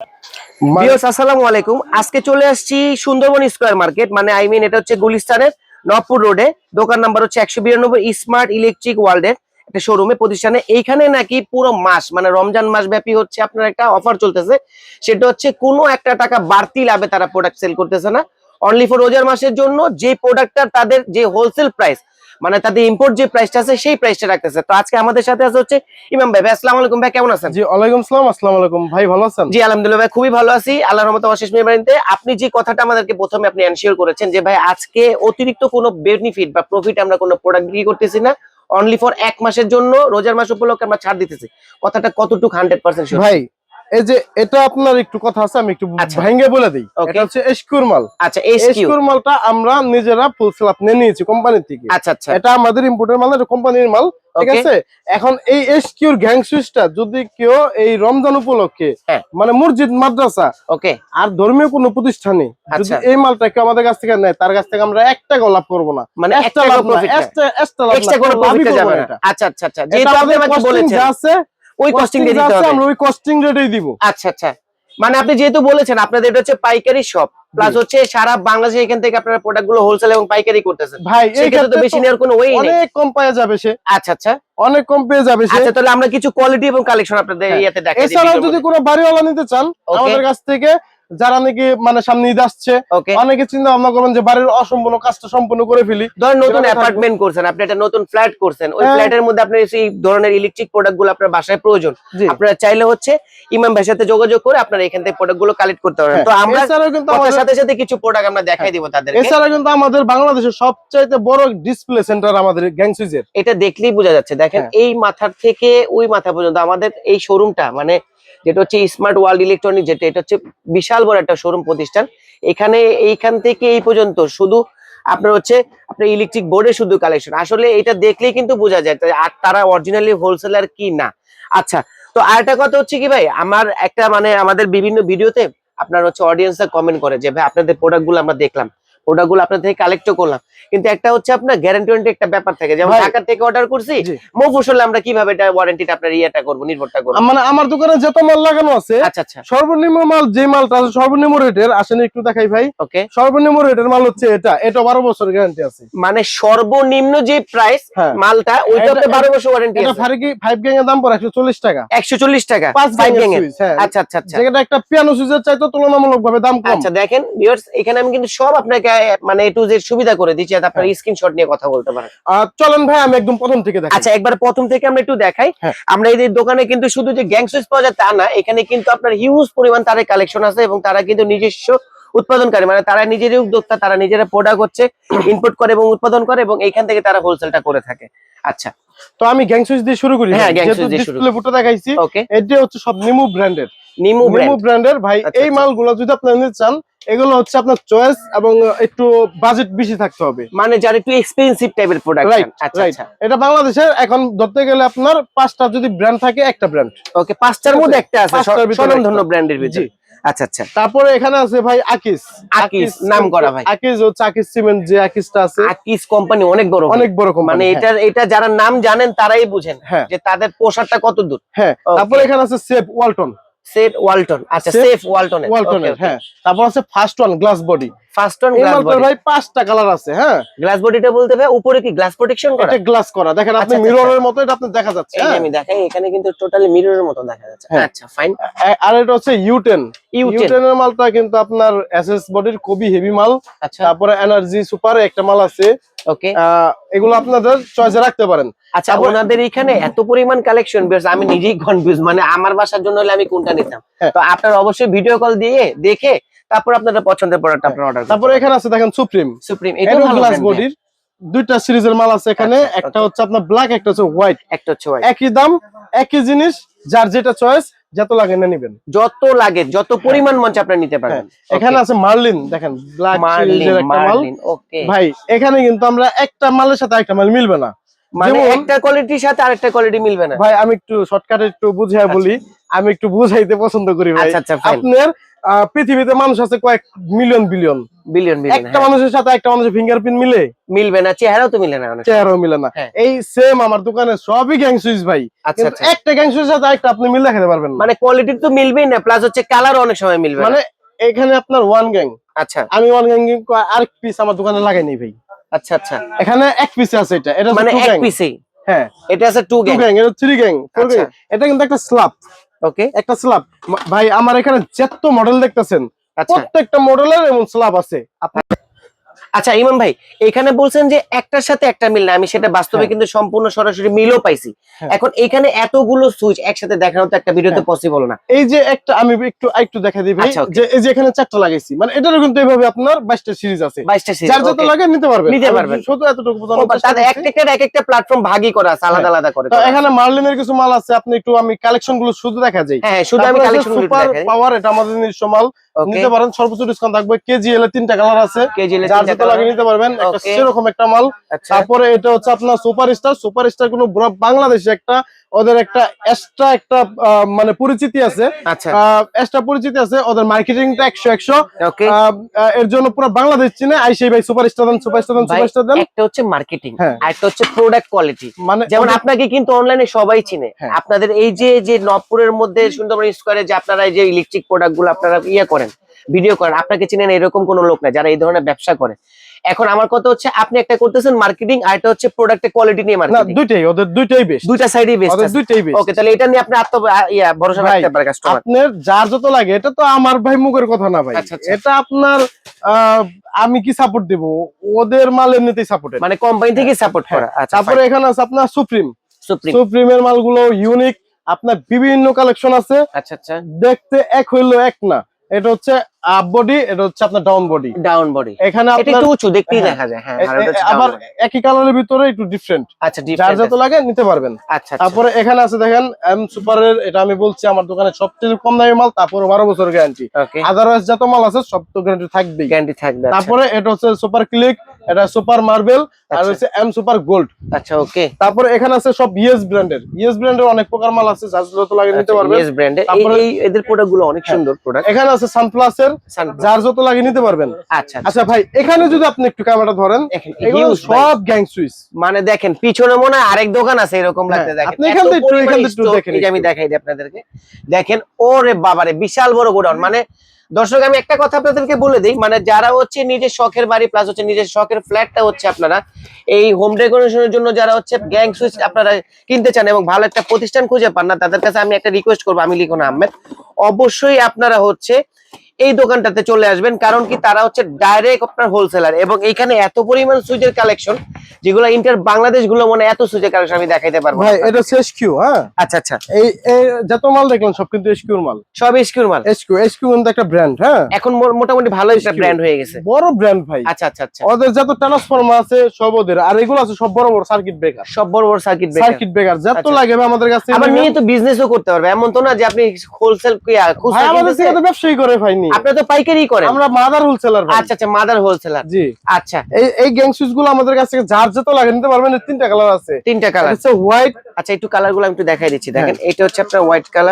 Viewers আসসালামু আলাইকুম। আজকে চলে আসছি সুন্দরবন স্কয়ার মার্কেট মানে আই মিন এটা হচ্ছে গুলিস্তানের নবপুর রোডে। দোকান নাম্বার হচ্ছে একশো বিরানব্বই স্মার্ট ইলেকট্রিক ওয়ার্ল্ডের একটা শোরুমে প্রতিষ্ঠানে। এইখানে নাকি পুরো মাস মানে রমজান মাস ব্যাপী হচ্ছে আপনার একটা অফার চলতেছে। সেটা হচ্ছে কোনো একটা টাকা বাড়তি লাভে তারা প্রোডাক্ট সেল করতেছে না। অনলি ফর রোজার মাসের জন্য যে প্রোডাক্টটা তাদের যে হোলসেল প্রাইস মানে তাদের ইম্পোর্ট যে প্রাইসটা আছে সেই প্রাইসটা রাখতেছে। তো আজকে আমাদের সাথে আছে হচ্ছে ইমাম ভাই। ভাই আসসালামু আলাইকুম ভাই কেমন আছেন? জি ওয়ালাইকুম আসসালাম আসসালামু আলাইকুম। ভাই ভালো আছেন? জি আলহামদুলিল্লাহ ভাই খুবই ভালো আছি। আল্লাহর রহমতে অশেষ মেহরবানিতে। আপনি যে কথাটা আমাদেরকে প্রথমে আপনি এনশিওর করেছেন যে ভাই আজকে অতিরিক্ত কোনো বেনিফিট বা প্রফিট আমরা কোনো প্রোডাক্ট বিক্রি করতেছি না। অনলি ফর এক মাসের জন্য রোজার মাস উপলক্ষে আমরা ছাড় দিতেছি। কথাটা কতটুকু হান্ড্রেড পার্সেন্ট ভাই এই যে এটা আপনার একটু কথা আছে আমি একটু আচ্ছা। ভেঙে বলে দিই. এটা হচ্ছে এশকুর মাল। আচ্ছা এস কিউ এশকুর মালটা আমরা নিজেরা নিয়েছি কোম্পানি থেকে। আচ্ছা আচ্ছা। এটা আমাদের ইম্পোর্টের মাল এটা কোম্পানির মাল ঠিক আছে? এখন এই এশকিউর গ্যাং সুইচটা যদি কেউ এই রমজান উপলক্ষে হ্যাঁ। মানে মসজিদ মাদ্রাসা ওকে আর ধর্মীয় কোনো প্রতিষ্ঠানে যদি আচ্ছা। এই মালটা কেউ আমাদের কাছ থেকে নেয় তার কাছ থেকে আমরা একটা টাকাও লাভ করব না। মানে একটা একটা লাভ না, extra লাভ না, আচ্ছা আচ্ছা আচ্ছা। যেহেতু আপনি আমাকে বলেছেন। আছে, ওই কস্টিং দিয়ে দিতে হবে। আমরা ওই কস্টিং রেটেই দিব। আচ্ছা আচ্ছা। মানে আপনি যেহেতু বলেছেন আপনাদের এটা হচ্ছে পাইকারি শপ প্লাস হচ্ছে সারা বাংলাদেশে এখান থেকে আপনারা প্রোডাক্টগুলো হোলসেল এবং পাইকারি করতেছেন। ভাই সেক্ষেত্রে তো বেশি নেওয়ার কোনো ওয়েই নেই। অনেক কম পাওয়া যাবে সে। আচ্ছা আচ্ছা। অনেক কম পেয়ে যাবে সে। আচ্ছা তাহলে আমরা কিছু কোয়ালিটি এবং কালেকশন আপনাদের হ্যাঁ। ইয়াতে দেখাই এছাড়াও যদি কোনো বাড়িওয়ালা নিতে চান আমাদের কাছ থেকে যারা নাকি মানে সামনে ঈদ আসছে অনেকে চিন্তা ভাবনা করবেন যে বাড়ির অসম্পূর্ণ কাজটা সম্পূর্ণ করে ফেলি। ধরেন নতুন অ্যাপার্টমেন্ট করছেন আপনি একটা নতুন ফ্ল্যাট করছেন ওই। ফ্ল্যাটের মধ্যে আপনার এই ধরনের ইলেকট্রিক প্রোডাক্টগুলো আপনার বাসায় প্রয়োজন। আপনারা চাইলে হচ্ছে ইমাম ভাইয়ের সাথে যোগাযোগ করে আপনারা এখান থেকে প্রোডাক্টগুলো কালেক্ট করতে পারেন। হ্যাঁ। তো আমরা কিন্তু আমাদের সাথে সাথে কিছু প্রোডাক্ট আমরা দেখাই দিব তাদেরকে। এছাড়া কিন্তু আমাদের বাংলাদেশের সবচাইতে বড় ডিসপ্লে সেন্টার আমাদের গ্যাং সুইচের এটা দেখলেই বোঝা যাচ্ছে। দেখেন হ্যাঁ। এই মাথার থেকে ওই মাথা পর্যন্ত আমাদের এই শোরুমটা মানে যেটা হচ্ছে স্মার্ট ওয়ার্ল্ড ইলেকট্রনিক যেটা, এটা হচ্ছে বিশাল বড় একটা শোরুম প্রতিষ্ঠান। এখানে এইখান থেকে এই পর্যন্ত শুধু আপনার হচ্ছে আপনার ইলেকট্রিক বোর্ডের শুধু কালেকশন আসলে এটা দেখলেই কিন্তু বোঝা যায় আর তারা অরিজিনালি হোলসেলার কি না। আচ্ছা তো আরেকটা কথা হচ্ছে কি ভাই? আমার একটা মানে আমাদের বিভিন্ন ভিডিওতে আপনার হচ্ছে অডিয়েন্সরা কমেন্ট করে যে, ভাই, আপনাদের প্রোডাক্টগুলো আমরা দেখলাম। প্রোডাক্টগুলো আপনার থেকে কালেক্টও করলাম। কিন্তু একটা হচ্ছে আপনার গ্যারান্টি ওয়ারেন্টি একটা ব্যাপার থাকে। যেমন থেকে অর্ডার করছি। মফসলে আমরা কীভাবে এটা ওয়ারেন্টিটা আপনার ইয়েটা করব নির্ভরটা করব? মানে আমার দোকানে যত মাল লাগানো আছে আচ্ছা আচ্ছা। সর্বনিম্ন মাল যে মালটা আছে সর্বনিম্ন রেটের আসেন একটু দেখাই ভাই। ওকে সর্বনিম্ন রেটের মাল হচ্ছে এটা এটা বারো বছর গ্যারান্টি আছে। মানে সর্বনিম্ন যে প্রাইস হ্যাঁ। মালটা ওইটাতে এটা- বারো বছর ওয়ারেন্টি এটা আছে। ফারিকি ফাইভ গ্যাং এর দাম পড়ে একশো চল্লিশ টাকা। একশো চল্লিশ টাকা পাঁচ ফাইভ গ্যাং গ্যাং সুইচ হ্যাঁ। আচ্ছা আচ্ছা আচ্ছা। যেটা একটা পিয়ানো সুইচের চাইতে তুলনামূলক ভাবে দাম কম। আচ্ছা দেখেন ভিউয়ার্স এখানে আমি কিন্তু সব আপনাকে মানে টু জেড সুবিধা করে দিচ্ছি যাতে আপনার হ্যাঁ। স্ক্রিনশট নিয়ে কথা বলতে পারেন। চলেন ভাই আমি একদম প্রথম থেকে দেখাই। আচ্ছা একবার প্রথম থেকে আমরা একটু দেখাই। হ্যাঁ। আমরা এই দোকানে কিন্তু শুধু যে গ্যাং সুইচ পাওয়া যায় তা না এখানে কিন্তু আপনার হিউজ পরিমাণ তারের কালেকশন আছে এবং তারা কিন্তু নিজস্ব উৎপাদনকারী মানে তারা নিজেরই উদ্যোক্তা তারা নিজেরা প্রোডাক্ট হচ্ছে ইনপুট করে এবং উৎপাদন করে এবং এইখান থেকে তারা হোলসেলটা করে থাকে। আচ্ছা। তো আমি গ্যাং সুইচ দিয়ে শুরু করি হ্যাঁ, switch দিয়ে শুরু। ফুটো দেখাইছি ওকে এটা হচ্ছে সব নিমু ব্র্যান্ডের নিমু নিমু ব্র্যান্ড ব্র্যান্ডের ভাই। আচ্ছা, এই আচ্ছা। মালগুলো যদি আপনি নিতে চান এগুলো হচ্ছে আপনার চয়েস এবং একটু বাজেট বেশি থাকতে হবে। মানে যার একটু এক্সপেন্সিভ টাইপের প্রোডাক্ট Right, আচ্ছা আচ্ছা। এটা বাংলাদেশের এখন ধরতে গেলে আপনার পাঁচটা যদি ব্র্যান্ড থাকে একটা ব্র্যান্ড ওকে পাঁচটার মধ্যে একটা আছে স্বনামধন্য। ব্র্যান্ডের ভিতরে। আচ্ছা আচ্ছা। তারপরে এখানে আছে ভাই আকিস আকিস, নাম করা ভাই। আকিস হচ্ছে আকিস সিমেন্ট যে আকিসটা আছে। আকিস কোম্পানি অনেক বড় অনেক বড় কোম্পানি মানে এটা এটা যারা নাম জানেন তারাই বুঝেন হ্যাঁ। যে তাদের পোশাকটা কত দূর। হ্যাঁ তারপরে এখানে আছে সেফ ওয়ালটন সেট ওয়ালটন আচ্ছা সেফ ওয়ালটন ওয়ালটন হ্যাঁ। তারপর আছে first one glass body first on glass body ভাই পাঁচটা কালার আছে হ্যাঁ? গ্লাস বডিটা বলতে ভাই উপরে কি গ্লাস প্রোটেকশন করা? এটা গ্লাস করা। দেখেন আপনি আচ্ছা, আচ্ছা, মিররের মতো এটা আপনি দেখা যাচ্ছে এই হ্যাঁ? আমি দেখাই এখানে কিন্তু টোটালি মিররের মতো দেখা যাচ্ছে। হ্যাঁ। আচ্ছা ফাইন আর এটা হচ্ছে ইউটেন ইউটেনের মালটা কিন্তু আপনার এসএস বডির খুবই হেভি মাল। আচ্ছা। তারপরে এনার্জি সুপার একটা মাল আছে। ওকে এগুলো আপনাদের চয়েসে রাখতে পারেন। আচ্ছা ওনাদের এখানে এত পরিমাণ কালেকশন আমি নিজেই কনফিউজ মানে আমার বাসার জন্য হলে আমি কোনটা নিতাম? হ্যাঁ। তো আপনারা অবশ্যই ভিডিও কল দিয়ে দেখে তারপর আপনারা পছন্দের প্রোডাক্ট আপনারা অর্ডার তারপরে এখানে আছে দেখেন সুপ্রিম সুপ্রিম এটা ভালো গ্লাস বডির দুইটা সিরিজের মাল আছে এখানে। আচ্ছা, একটা হচ্ছে আপনার ব্ল্যাক একটা হচ্ছে হোয়াইট হ্যাঁ। একটা হচ্ছে white। একই দাম একই জিনিস যার যেটা চয়েস যত লাগে না নিবেন। যত লাগে যত পরিমাণ মঞ্চ আপনারা নিতে হ্যাঁ, এখানে আছে মার্লিন দেখেন ব্ল্যাক মার্লিন একটা মাল। মার্লিন ওকে ভাই এখানে কিন্তু আমরা একটা মালের সাথে একটা মাল মিলবে না। মানে একটা কোয়ালিটির সাথে আরেকটা কোয়ালিটি মিলবে না। ভাই আমি একটু শর্টকাটে একটু বুঝিয়ে বলি। আমি একটু বুঝাইতে পছন্দ করি ভাই। আচ্ছা আচ্ছা আপনার পৃথিবীতে মানুষ আছে কয়েক মিলিয়ন বিলিয়ন। বিলিয়ন বিলিয়ন একটা মানুষের সাথে একটা মানুষের ফিঙ্গারপ্রিন্ট মিলে? মিলবে না চেহারাও তো মিলে না অনেক চেহারাও মিলে না। হ্যাঁ। এই সেম আমার দোকানে সবই গ্যাং সুইচ ভাই। আচ্ছা আচ্ছা। একটা গ্যাং সুইচের সাথে একটা আপনি মিল দেখাতে পারবেন মানে কোয়ালিটি তো মিলবেই না প্লাস হচ্ছে কালার অনেক সময় মিলবে মানে এখানে আপনার ওয়ান গ্যাং আচ্ছা। আমি ওয়ান গ্যাং আরেক পিস আমার দোকানে লাগাই নাই ভাই। আচ্ছা আচ্ছা। এখানে এক পিস আছে এটা। এটা মানে এক পিসেই হ্যাঁ। এটা আছে টু টু গ্যাং এটা থ্রি গ্যাং ফোর। গ্যাং এটা কিন্তু একটা স্ল্যাব ওকে একটা স্ল্যাব ভাই আমার এখানে যত মডেল দেখতেছেন আচ্ছা। প্রত্যেকটা মডেলের এমন স্ল্যাব আছে। আচ্ছা ইমাম ভাই এখানে বলছেন যে একটার সাথে একটা মিল না আমি সেটা বাস্তবে হ্যাঁ। কিন্তু সম্পূর্ণ সরাসরি মিলও পাইছি। হ্যাঁ। এখন এখানে এতগুলো সুইচ একসাথে দেখানো তো একটা ভিডিওতে হ্যাঁ। পসিবল না। এই যে একটা আমি একটু একটু দেখা দিই ভাই আচ্ছা, যে এই যে এখানে চারটা লাগাইছি মানে এটারও কিন্তু এইভাবে আপনার বাইশটা সিরিজ আছে। বাইশটা সিরিজ যার যত লাগে নিতে পারবেন। নিতে পারবেন। শুধু এতটুকু চেষ্টা তাদের করছি। একটা এক একটা প্ল্যাটফর্ম ভাগই করা আছে আলাদা আলাদা করে তো এখানে মার্লিনের কিছু মাল আছে আপনি একটু আমি কালেকশনগুলো শুধু দেখা যায় হ্যাঁ শুধু আমি কালেকশন সুপার পাওয়ার এটা আমাদের নিজস্ব মাল। নিতে পারেন সর্বোচ্চ ডিসকাউন্ট থাকবে কেজি এলে তিনটা কালার আছে। যার নিতে পারবেন একটা সেরকম একটা মাল। আচ্ছা। তারপরে এটা হচ্ছে আপনার সুপার স্টার সুপার স্টার কোনো বাংলাদেশে একটা ওদের একটা এক্সট্রা একটা মানে পরিচিতি আছে। আচ্ছা। এক্সট্রা পরিচিতি আছে ওদের মার্কেটিংটা একশো একশো। এর জন্য পুরো বাংলাদেশ চিনে আইসি ভাই super star then super star then ভাই, সুপার স্টার দেন। একটা হচ্ছে মার্কেটিং হ্যাঁ। আর একটা হচ্ছে প্রোডাক্ট কোয়ালিটি মানে যেমন আপনাকে কিন্তু অনলাইনে সবাই চিনে। হ্যাঁ। আপনাদের এই যে যে নবপুরের মধ্যে সুন্দরবন স্কোয়ারে যে আপনারা এই যে ইলেকট্রিক প্রোডাক্টগুলো আপনারা ইয়ে করেন ভিডিও করেন আপনাকে চিনেন এরকম কোনো লোক না যারা এই ধরনের ব্যবসা করে। এখন আমার কথা হচ্ছে আপনি একটা করতেছেন মার্কেটিং আর এটা হচ্ছে প্রোডাক্টের কোয়ালিটি নিয়ে না মার্কেটিং দুইটাই ওদের দুইটাই বেশ দুইটা সাইডই বেস্ট ওদের দুইটাই বেশ ওকে তাহলে এটা নিয়ে আপনি আত্ম ইয়া ভরসা রাখতে পারে কাস্টমার আপনার যার যত লাগে এটা তো আমার ভাই মুখের কথা না ভাই। আচ্ছা, আচ্ছা। এটা আপনার আমি কি সাপোর্ট দেব? ওদের মাল এমনিতেই সাপোর্ট মানে কোম্পানি থেকে সাপোর্ট হ্যাঁ। করা। আচ্ছা তারপরে এখানে আছে আপনার সুপ্রিম সুপ্রিম সুপ্রিমের মালগুলো ইউনিক আপনার বিভিন্ন কালেকশন আছে। আচ্ছা আচ্ছা। দেখতে এক হইল এক না। এটা হচ্ছে আপ বডি এটা হচ্ছে আপনার ডাউন বডি ডাউন বডি এখানে আপনার একটু উঁচু দেখতেই হ্যাঁ। দেখা যায় হ্যাঁ আর আবার একই কালারের ভিতরে একটু ডিফারেন্ট আচ্ছা ডিফারেন্ট যত লাগে নিতে পারবেন। আচ্ছা আচ্ছা। তারপরে এখানে আছে দেখেন এম সুপারের এটা আমি বলছি আমার দোকানে সবচেয়ে কম দামি মাল তারপরে বারো বছর গ্যারান্টি আদারওয়াইজ যত মাল আছে সব তো গ্যারান্টি থাকবেই। গ্যারান্টি থাকবে আচ্ছা। তারপরে এটা হচ্ছে সুপার ক্লিক এটা সুপার মার্বেল আর আচ্ছা। হচ্ছে এম সুপার গোল্ড। আচ্ছা ওকে। তারপর এখানে আছে সব ইএস ব্র্যান্ডের। ইএস ব্র্যান্ডের অনেক প্রকার মাল আছে যার যত লাগে নিতে পারবেন। ইয়েস ব্র্যান্ডের। তারপরে- এই এদের প্রোডাক্টগুলো অনেক সুন্দর প্রোডাক্ট এখানে আছে সানপ্লাসের যার যত লাগে নিতে পারবেন। আচ্ছা আচ্ছা। আচ্ছা ভাই এখানে যদি আপনি একটু ক্যামেরা ধরেন এগুলো সব গ্যাং সুইচ মানে দেখেন পিছনে মনে হয় আরেক দোকান আছে এরকম লাগতে হ্যাঁ, দেখেন। আপনি এখান থেকে একটু- এখান থেকে একটু দেখেন আমি দেখাই দিই আপনাদেরকে। দেখেন ওরে বাবারে বিশাল বড় গোডাউন। মানে দর্শক, আমি একটা কথা আপনাদেরকে বলে দিই মানে যারা হচ্ছে নিজের শখের বাড়ি প্লাস হচ্ছে নিজের শখের ফ্ল্যাটটা হচ্ছে আপনারা, এই হোম ডেকোরেশনের জন্য যারা হচ্ছে গ্যাং সুইচ আপনারা কিনতে চান এবং ভালো একটা প্রতিষ্ঠান খুঁজে পান না, তাদের কাছে আমি একটা রিকোয়েস্ট করব, আমি লিখুন আহমেদ। অবশ্যই আপনারা হচ্ছে এই দোকানটাতে চলে আসবেন কারণ কি তারা হচ্ছে ডাইরেক্ট আপনার হোলসেলার এবং এখানে এত পরিমাণ সুইচের কালেকশন যেগুলো ইন্টার বাংলাদেশগুলো মনে এত সুইচের কালেকশন আমি দেখাইতে পারব ভাই এটা হচ্ছে এসকিউ হ্যাঁ? আচ্ছা আচ্ছা। এই যত মাল দেখলাম সব কিন্তু এসকিউর মাল। সব এসকিউর মাল। এসকিউ এসকিউ কিন্তু একটা ব্র্যান্ড হ্যাঁ? এখন মোটামুটি ভালো একটা ব্র্যান্ড হয়ে গেছে। বড় ব্র্যান্ড ভাই। আচ্ছা আচ্ছা আচ্ছা। ওদের যত ট্রান্সফর্মার আছে সব ওদের। আর এগুলো আছে সব বড় বড় সার্কিট ব্রেকার সব বড় বড় সার্কিট ব্রেকার সার্কিট ব্রেকার যত আচ্ছা। লাগে ভাই আমাদের কাছে আবার নিয়ে তো বিজনেসও করতে পারবে। এমন তো না যে আপনি হোলসেল ভাই খুচরা আমাদের থেকে তো ব্যবসায়ী করে ভাইনি আপনি তো পাইকারি করেন। আমরা মাদার হোলসেলার আচ্ছা আচ্ছা মাদার হোলসেলার জি। আচ্ছা। এই এই গ্যাং সুইচগুলো আমাদের কাছ থেকে যার যত লাগে নিতে পারবেন তিনটা কালার আছে। তিনটা কালার আচ্ছা হোয়াইট আচ্ছা একটু কালারগুলো আমি একটু দেখাই দিচ্ছি। দেখেন হ্যাঁ। এটা হচ্ছে আপনার হোয়াইট কালার